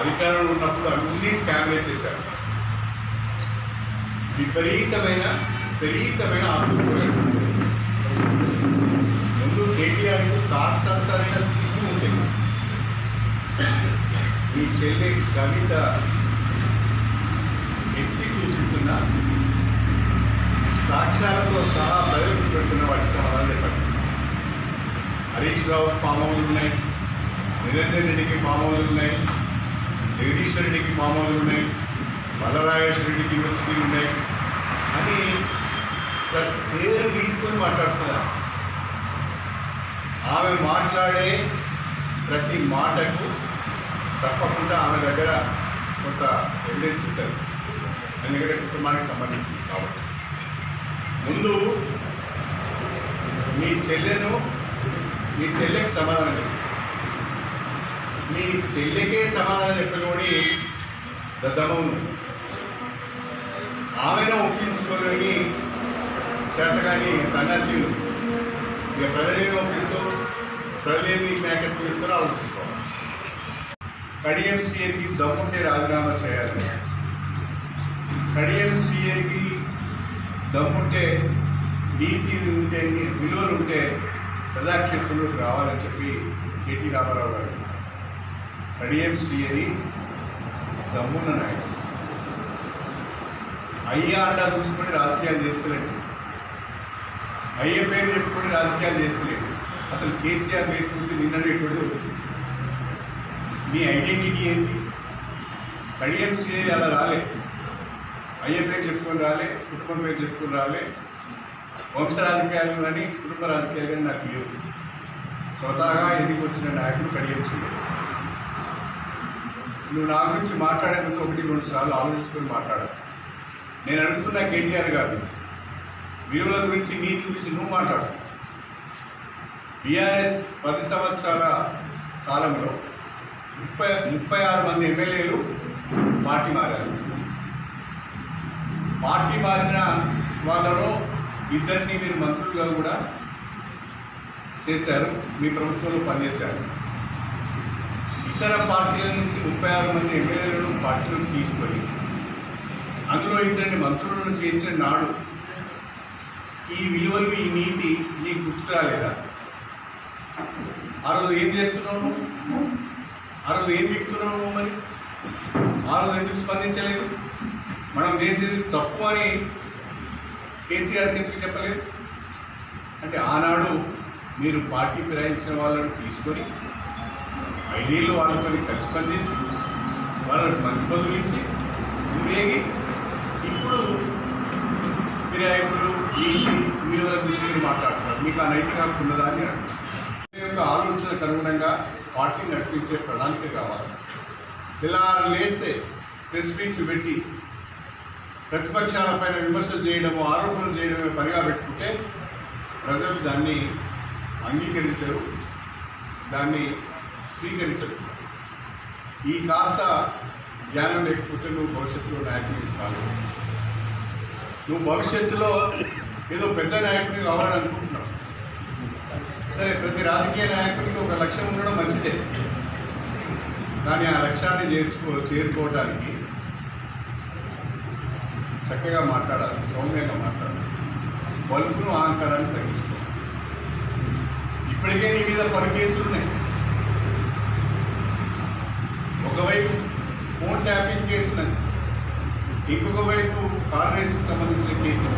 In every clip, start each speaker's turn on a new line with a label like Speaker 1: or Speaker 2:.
Speaker 1: అధికారంలో ఉన్నప్పుడు అన్ని స్కామ్లే చేశాడు విపరీతమైన విపరీతమైన ఆస్తులు ముందు కేటీఆర్ కాస్తంతైన సిగ్గు ఉంటుంది మీ చెల్లి కవిత ఎత్తి చూపిస్తున్న సాక్ష్యాలతో సహా ప్రజలకు పెడుతున్న వాటికి సమాధానం చెప్పండి. హరీష్ రావు ఫామ్ హౌస్ ఉన్నాయి. నిరంజన్ రెడ్డికి ఫామ్ హౌస్ ఉన్నాయి. జగదీశ్వర్ రెడ్డికి ఫామ్ హౌస్లు ఉన్నాయి వల్లరాజేశ్వర రెడ్డికి యూనివర్సిటీలు ఉన్నాయి అని పేరు తీసుకొని మాట్లాడుతున్నారు. ఆమె మాట్లాడే ప్రతి మాటకు తప్పకుండా ఆమె దగ్గర కొంత ఎవిడెన్స్ ఉంటుంది. ఎందుకంటే కుటుంబానికి సంబంధించింది కాబట్టి. ముందు మీ చెల్లెను మీ చెల్లెకి సమాధానం మీ చెల్లికే సమాధానం చెప్పని దద్దమవును ఆమెను ఒప్పించుకొని చేతగాని సన్యాసీలు ఇక ప్రజలేమి ఒప్పిస్తూ ప్రజలేమి మేకప్ తీసుకొని ఆలోచించుకోవాలి కడియం సీఎర్కి దమ్ముంటే రాజీనామా చేయాలి. కడియం సీఎర్కి దమ్ముంటే నీతి ఉంటే విలువలు ఉంటే ప్రజాక్షేత్రంలోకి రావాలని చెప్పి కేటీ రామారావు గారు కడియం శ్రీయరి దమ్మున్న నాయకుడు. అయ్యా అండా చూసుకొని రాజకీయాలు చేస్తలేండి. అయ్యే పేరు చెప్పుకొని రాజకీయాలు చేస్తలేదు అసలు కేసీఆర్ పేరు పూర్తి నిన్నటువంటి మీ ఐడెంటిటీ ఏంటి? కడియం శ్రీహరి అలా రాలే. అయ్యే పేరు చెప్పుకొని రాలే కుటుంబం పేరు చెప్పుకొని రాలే. వంశ రాజకీయాలు కానీ కుటుంబ రాజకీయాలు కానీ నాకు లేవు. స్వతహాగా ఎదిగి వచ్చిన నాయకుడు కడియం శ్రీహరి. నువ్వు నా గురించి మాట్లాడే ముందు ఒకటి రెండు సార్లు ఆలోచించుకొని మాట్లాడాలి నేను అడుగుతున్నా కేటీఆర్ గారు విలువల గురించి నీతి గురించి నువ్వు మాట్లాడు. బీఆర్ఎస్ పది సంవత్సరాల కాలంలో ముప్పై ముప్పై ఆరు మంది ఎమ్మెల్యేలు పార్టీ మారారు. పార్టీ మారిన వాళ్ళలో ఇద్దరిని మీరు మంత్రులుగా కూడా చేశారు మీ ప్రభుత్వంలో పనిచేశారు. ఇతర పార్టీల నుంచి ముప్పై ఆరు మంది ఎమ్మెల్యేలను పార్టీలోకి తీసుకొని అందులో ఇద్దరిని మంత్రులను చేసిన నాడు ఈ విలువలు ఈ నీతి నీకు గుర్తు రాలేదా? ఆ రోజు ఏం చేస్తున్నావు? ఆ రోజు ఏం ఎక్కుతున్నావు మరి? ఆ రోజు ఎందుకు స్పందించలేదు? మనం చేసేది తప్పు అని కేసీఆర్కి ఎందుకు చెప్పలేదు? అంటే ఆనాడు మీరు పార్టీ ఫిరాయించిన వాళ్ళను తీసుకొని ఐదేళ్ళు వాళ్ళతో కలిసి పనిచేసి వాళ్ళకి మంచి పదవులు ఇచ్చి ఊరేగి ఇప్పుడు ఫిరాయింపులు ఏంటి మీరు గురించి మీరు మాట్లాడుతున్నారు. మీకు ఆ నైతిక హక్కు ఉన్నదా అని యొక్క ఆలోచనకు అనుగుణంగా పార్టీ నడిపించే ప్రణాళిక కావాలి. ఇలా లేస్తే ప్రెస్ మీట్లు పెట్టి ప్రతిపక్షాలపైన విమర్శలు చేయడము ఆరోపణలు చేయడమే పనిగా పెట్టుకుంటే ప్రజలు దాన్ని అంగీకరించరు. దాన్ని స్వీకరించరు ఈ కాస్త జ్ఞానం లేకపోతే నువ్వు భవిష్యత్తులో నాయకుడిని కాదు. నువ్వు భవిష్యత్తులో ఏదో పెద్ద నాయకుడిని కావాలని అనుకుంటున్నావు సరే ప్రతి రాజకీయ నాయకుడికి ఒక లక్ష్యం ఉండడం మంచిదే. కానీ ఆ లక్ష్యాన్ని చేర్చుకో చేరుకోవడానికి చక్కగా మాట్లాడాలి సౌమ్యంగా మాట్లాడాలి. బల్బును అహంకారాన్ని తగ్గించుకోవాలి. ఇప్పటికే నీ మీద పలు కేసులు ఉన్నాయి. ఒకవైపు ఫోన్ ట్యాపింగ్ కేసు ఉన్నది ఇంకొక వైపు కార్ రేసుకు సంబంధించిన కేసు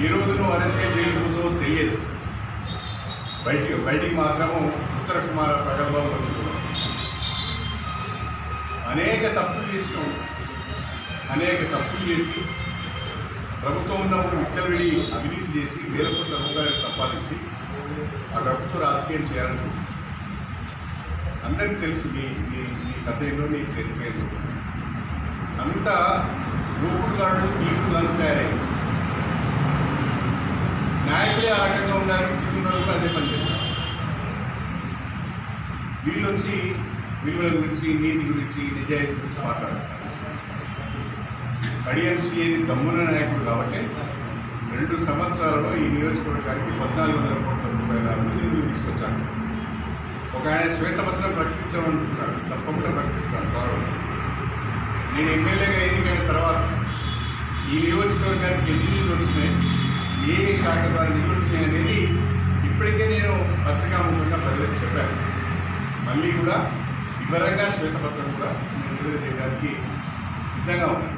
Speaker 1: ఈ రోజు నువ్వు అరెస్ట్ అయ్యి తెలియదు. బయటికి బయటికి మాత్రము ఉత్తర కుమార ప్రగల్భాలు అనేక తప్పులు చేసినావు అనేక తప్పులు చేసి ప్రభుత్వం ఉన్నప్పుడు విచ్చలవిడి అవినీతి చేసి వేల కోట్ల రూపాయలు సంపాదించి ఆ డబ్బుతో రాజకీయం చేయాలని అందరికీ తెలుసు మీ మీ మీ కథ ఏదో నీ చరిత్ర ఏందో. అంతా రూపుడుగాడు నీకులను తయారయ్యి నాయకులే ఆ రకంగా ఉండాలని కింద కూడా అదే పనిచేస్తారు వీళ్ళు వచ్చి విలువల గురించి నీతి గురించి నిజాయితీ గురించి మాట్లాడతారు. కడిఎంసీఏది దమ్మున నాయకుడు కాబట్టి రెండు సంవత్సరాలలో ఈ నియోజకవర్గానికి పద్నాలుగు వందల కోట్ల రూపాయల అభివృద్ధిని తీసుకొచ్చాను ఒక ఆయన శ్వేతపత్రం ప్రకటించమనుకుంటున్నాడు తప్పకుండా ప్రకటిస్తాను త్వరలో. నేను ఎమ్మెల్యేగా ఎన్నికైన తర్వాత ఈ నియోజకవర్గానికి ఎన్ని నిధులు వచ్చినాయి ఏ శాఖ ద్వారా నిధులు వచ్చినాయి అనేది ఇప్పటికే నేను పత్రికాముఖంగా ప్రజలకు చెప్పాను. మళ్ళీ కూడా వివరంగా శ్వేతపత్రం కూడా నేను విడుదల చేయడానికి సిద్ధంగా ఉన్నాను.